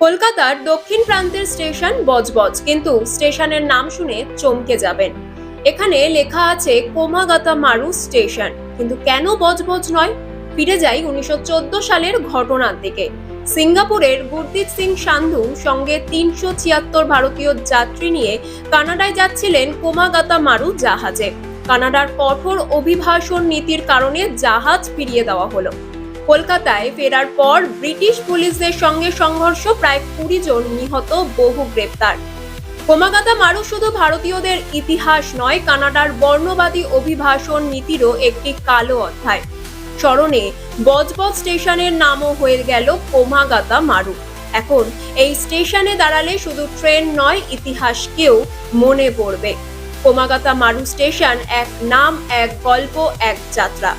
কলকাতার দক্ষিণ প্রান্তের স্টেশন বজবজ, কিন্তু স্টেশনের নাম শুনে চমকে যাবেন। এখানে লেখা আছে কোমাগাতা মারু স্টেশন, কিন্তু কেন বজবজ নয়? ফিরে যাই উনিশশো চোদ্দ সালের ঘটনার দিকে। সিঙ্গাপুরের গুরদীপ সিং সান্ধু সঙ্গে তিনশো ছিয়াত্তর ভারতীয় যাত্রী নিয়ে কানাডায় যাচ্ছিলেন কোমাগাতা মারু জাহাজে। কানাডার কঠোর অভিভাষণ নীতির কারণে জাহাজ ফিরিয়ে দেওয়া হলো। কলকাতায় ফেরার পর ব্রিটিশ পুলিশদের সঙ্গে সংঘর্ষ প্রায় কুড়ি জন নিহত, বহু গ্রেপ্তার। কোমাগাতা মারু শুধু ভারতীয়দের ইতিহাস নয়, কানাডার বর্ণবাদী অভিভাষণ নীতিরও একটি কালো অধ্যায়। স্মরণে বজবজ স্টেশনের নামও হয়ে গেল কোমাগাতা মারু। এখন এই স্টেশনে দাঁড়ালে শুধু ট্রেন নয়, ইতিহাসকেও মনে পড়বে। কোমাগাতা মারু স্টেশন এক নাম, এক গল্প, এক যাত্রা।